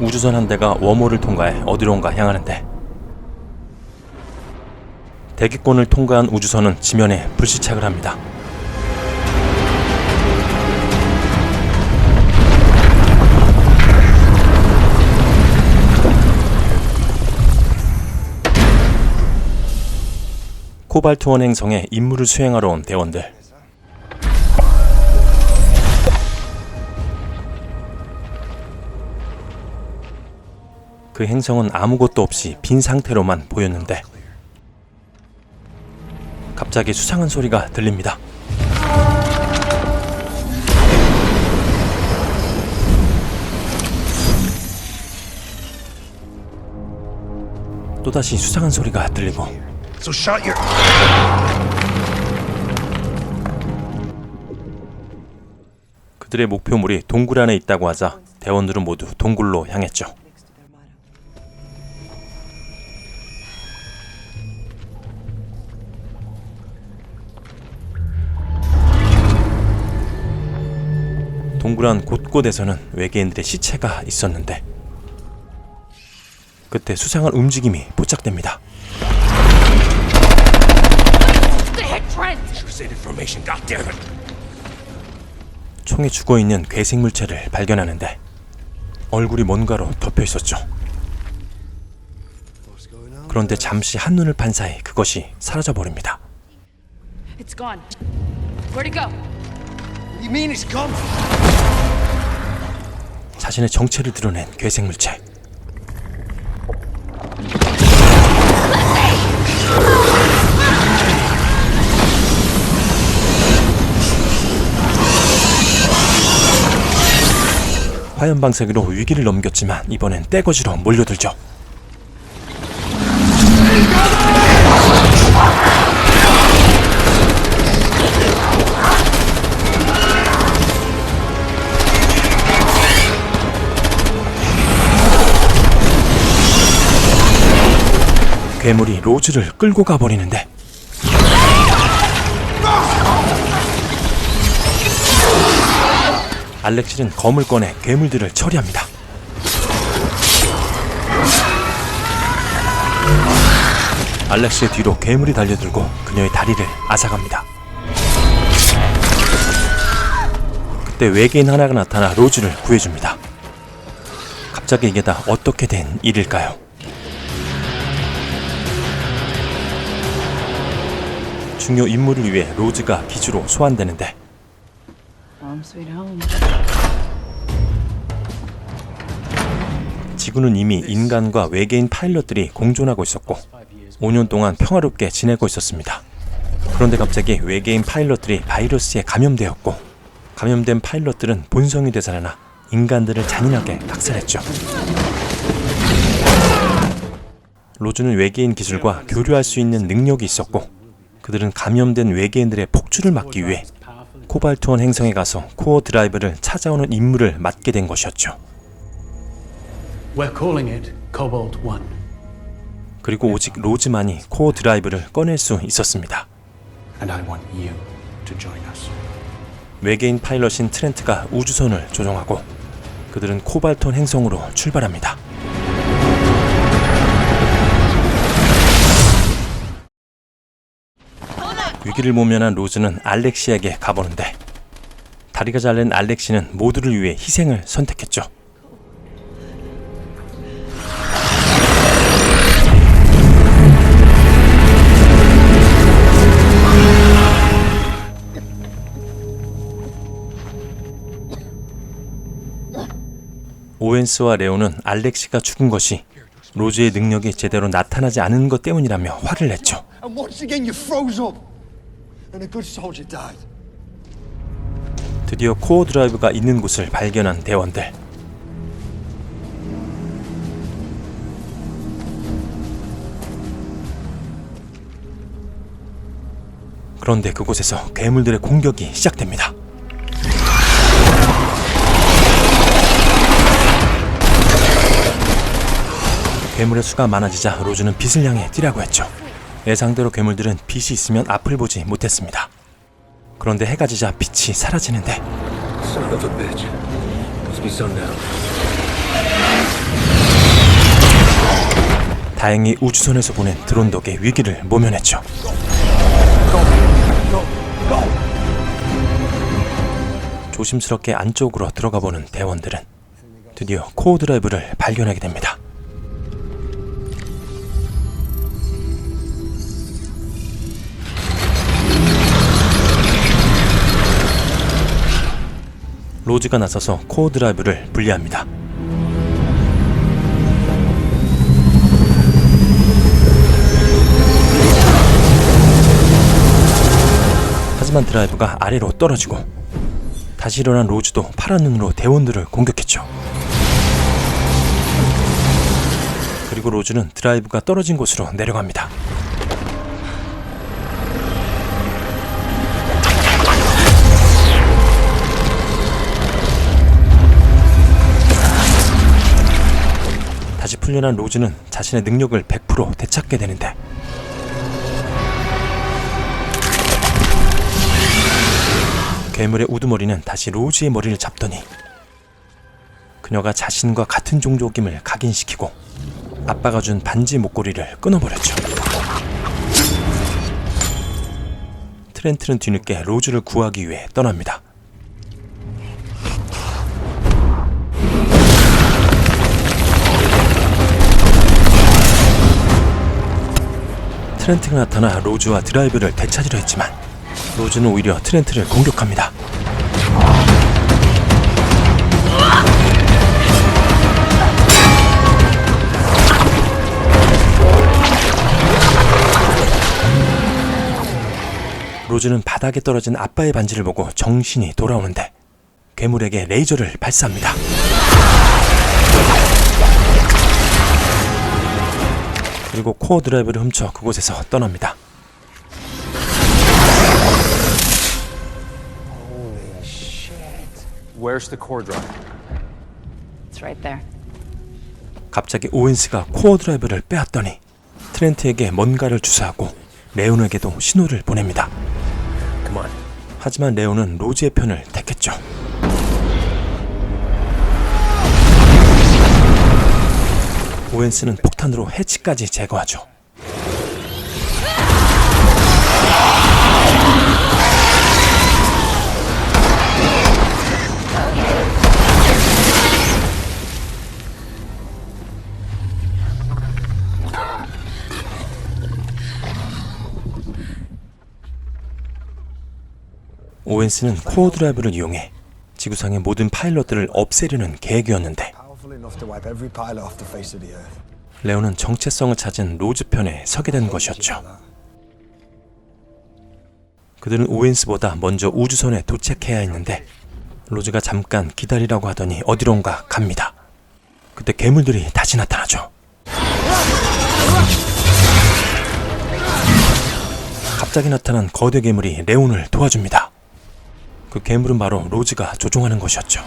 우주선 한 대가 웜홀을 통과해 어디론가 향하는데 대기권을 통과한 우주선은 지면에 불시착을 합니다. 코발트 원 행성에 임무를 수행하러 온 대원들. 그 행성은 아무것도 없이 빈 상태로만 보였는데 갑자기 수상한 소리가 들립니다. 또다시 수상한 소리가 들리고. 그들의 목표물이 동굴 안에 있다고 하자 대원들은 모두 동굴로 향했죠. 안 곳곳에서는 외계인들의 시체가 있었는데 그때 수상한 움직임이 포착됩니다. 총에 죽어 있는 괴생물체를 발견하는데 얼굴이 뭔가로 덮여 있었죠. 그런데 잠시 한눈을 판 사이 그것이 사라져 버립니다. It's gone. Where'd it go? 자신의 정체를 드러낸 괴생물체. 화염 방사기로 위기를 넘겼지만 이번엔 떼거지로 몰려들죠. 괴물이 로즈를 끌고 가버리는데 알렉실은 검을 꺼내 괴물들을 처리합니다. 알렉스의 뒤로 괴물이 달려들고 그녀의 다리를 앗아갑니다. 그때 외계인 하나가 나타나 로즈를 구해줍니다. 갑자기 이게 다 어떻게 된 일일까요? 중요 임무를 위해 로즈가 기지로 소환되는데. 지구는 이미 인간과 외계인 파일럿들이 공존하고 있었고 5년 동안 평화롭게 지내고 있었습니다. 그런데 갑자기 외계인 파일럿들이 바이러스에 감염되었고 감염된 파일럿들은 본성이 되살아나 인간들을 잔인하게 학살했죠. 로즈는 외계인 기술과 교류할 수 있는 능력이 있었고 그들은 감염된 외계인들의 폭주를 막기 위해 코발트원 행성에 가서 코어 드라이브를 찾아오는 임무를 맡게 된 것이었죠. We're calling it Cobalt 1. 그리고 오직 로즈만이 코어 드라이브를 꺼낼 수 있었습니다. 외계인 파일럿인 트렌트가 우주선을 조종하고 그들은 코발톤 행성으로 출발합니다. 위기를 모면한 로즈는 알렉시에게 가보는데 다리가 잘린 알렉시는 모두를 위해 희생을 선택했죠. 오웬스와 레오는 알렉시가 죽은 것이 로즈의 능력이 제대로 나타나지 않은 것 때문이라며 화를 냈죠. 드디어 코어 드라이브가 있는 곳을 발견한 대원들. 그런데 그곳에서 괴물들의 공격이 시작됩니다. 괴물의 수가 많아지자 로즈는 빛을 향해 뛰라고 했죠. 예상대로 괴물들은 빛이 있으면 앞을 보지 못했습니다. 그런데 해가 지자 빛이 사라지는데. 다행히 우주선에서 보낸 드론 덕에 위기를 모면했죠. 조심스럽게 안쪽으로 들어가 보는 대원들은 드디어 코어 드라이브를 발견하게 됩니다. 로즈가 나서서 코어 드라이브를 분리합니다. 하지만 드라이브가 아래로 떨어지고 다시 일어난 로즈도 파란 눈으로 대원들을 공격했죠. 그리고 로즈는 드라이브가 떨어진 곳으로 내려갑니다. 풀려난 로즈는 자신의 능력을 100% 되찾게 되는데 괴물의 우두머리는 다시 로즈의 머리를 잡더니 그녀가 자신과 같은 종족임을 각인시키고 아빠가 준 반지 목걸이를 끊어버렸죠. 트렌트는 뒤늦게 로즈를 구하기 위해 떠납니다. 트렌트가 나타나 로즈와 드라이브를 되찾으려 했지만 로즈는 오히려 트렌트를 공격합니다. 로즈는 바닥에 떨어진 아빠의 반지를 보고 정신이 돌아오는데 괴물에게 레이저를 발사합니다. 그리고 코어 드라이브를 훔쳐 그곳에서 떠납니다. Where's the core drive? It's right there. 갑자기 오웬스가 코어 드라이브를 빼앗더니 트렌트에게 뭔가를 주사하고 레온에게도 신호를 보냅니다. Come on. 하지만 레온은 로즈의 편을 택했죠. 오웬스는 폭탄으로 해치까지 제거하죠. 오웬스는 코어 드라이브를 이용해 지구상의 모든 파일럿들을 없애려는 계획이었는데 레온은 정체성을 찾은 로즈 편에 서게 된 것이었죠. 그들은 오웬스보다 먼저 우주선에 도착해야 했는데 로즈가 잠깐 기다리라고 하더니 어디론가 갑니다. 그때 괴물들이 다시 나타나죠. 갑자기 나타난 거대 괴물이 레온을 도와줍니다. 그 괴물은 바로 로즈가 조종하는 것이었죠.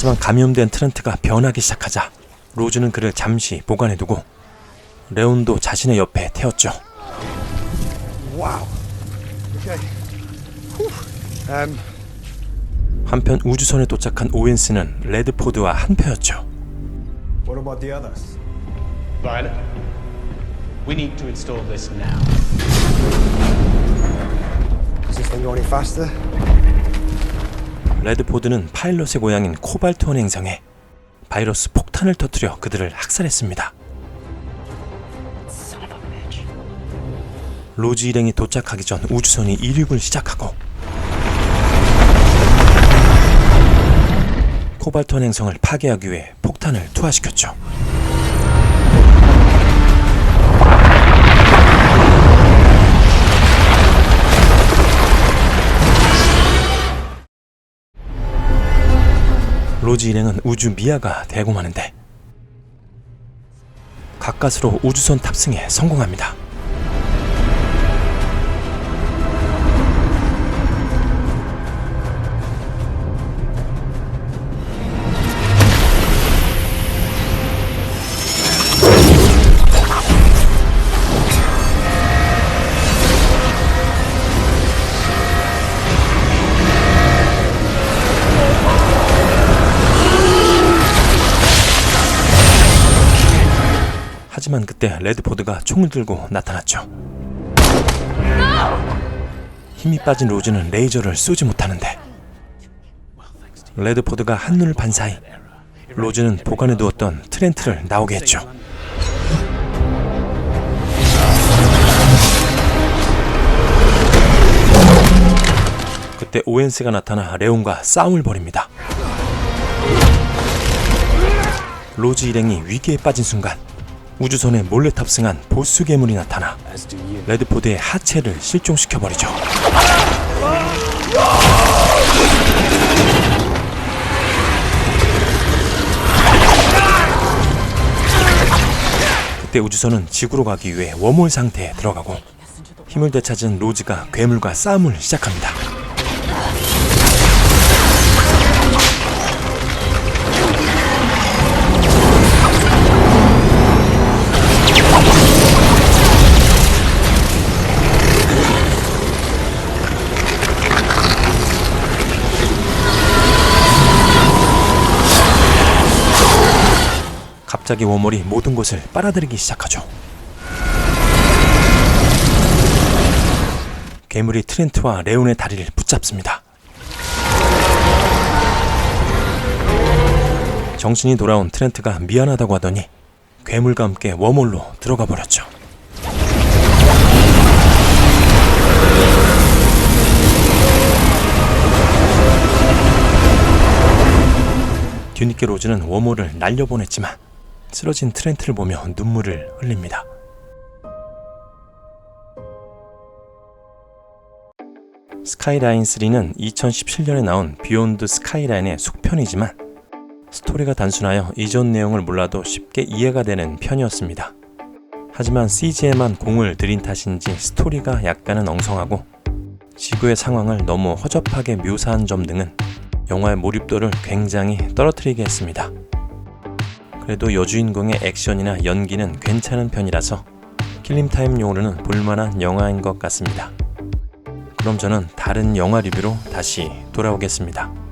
하지만 감염된 트렌트가 변하기 시작하자 로즈는 그를 잠시 보관해두고 레온도 자신의 옆에 태웠죠. Wow. Okay. Whew. Um, 한편 우주선에 도착한 오웬스는 레드포드와 한패였죠. We need to install this now. Is this thing going any faster? 레드포드는 파일럿의 고향인 코발트원 행성에 바이러스 폭탄을 터뜨려 그들을 학살했습니다. Son of a bitch. 로즈 일행이 도착하기 전 우주선이 이륙을 시작하고 코발트원 행성을 파괴하기 위해 폭탄을 투하시켰죠. 로즈 일행은 우주 미아가 대공하는데 가까스로 우주선 탑승에 성공합니다. 그때 레드포드가 총을 들고 나타났죠. 힘이 빠진 로즈는 레이저를 쏘지 못하는데 레드포드가 한눈을 반 사이 로즈는 보관해 두었던 트렌트를 나오게 했죠. 그때 오웬스가 나타나 레온과 싸움을 벌입니다. 로즈 일행이 위기에 빠진 순간 우주선에 몰래 탑승한 보스 괴물이 나타나 레드포드의 하체를 실종시켜버리죠. 그때 우주선은 지구로 가기 위해 웜홀 상태에 들어가고 힘을 되찾은 로즈가 괴물과 싸움을 시작합니다. 갑자기 워몰이 모든 곳을 빨아들이기 시작하죠. 괴물이 트렌트와 레온의 다리를 붙잡습니다. 정신이 돌아온 트렌트가 미안하다고 하더니 괴물과 함께 워몰로 들어가 버렸죠. 뒤늦게 로즈는 워몰을 날려보냈지만 쓰러진 트렌트를 보며 눈물을 흘립니다. 스카이라인 3는 2017년에 나온 비욘드 스카이라인의 속편이지만 스토리가 단순하여 이전 내용을 몰라도 쉽게 이해가 되는 편이었습니다. 하지만 CG에만 공을 들인 탓인지 스토리가 약간은 엉성하고 지구의 상황을 너무 허접하게 묘사한 점 등은 영화의 몰입도를 굉장히 떨어뜨리게 했습니다. 그래도 여주인공의 액션이나 연기는 괜찮은 편이라서 킬림타임용으로는 볼만한 영화인 것 같습니다. 그럼 저는 다른 영화 리뷰로 다시 돌아오겠습니다.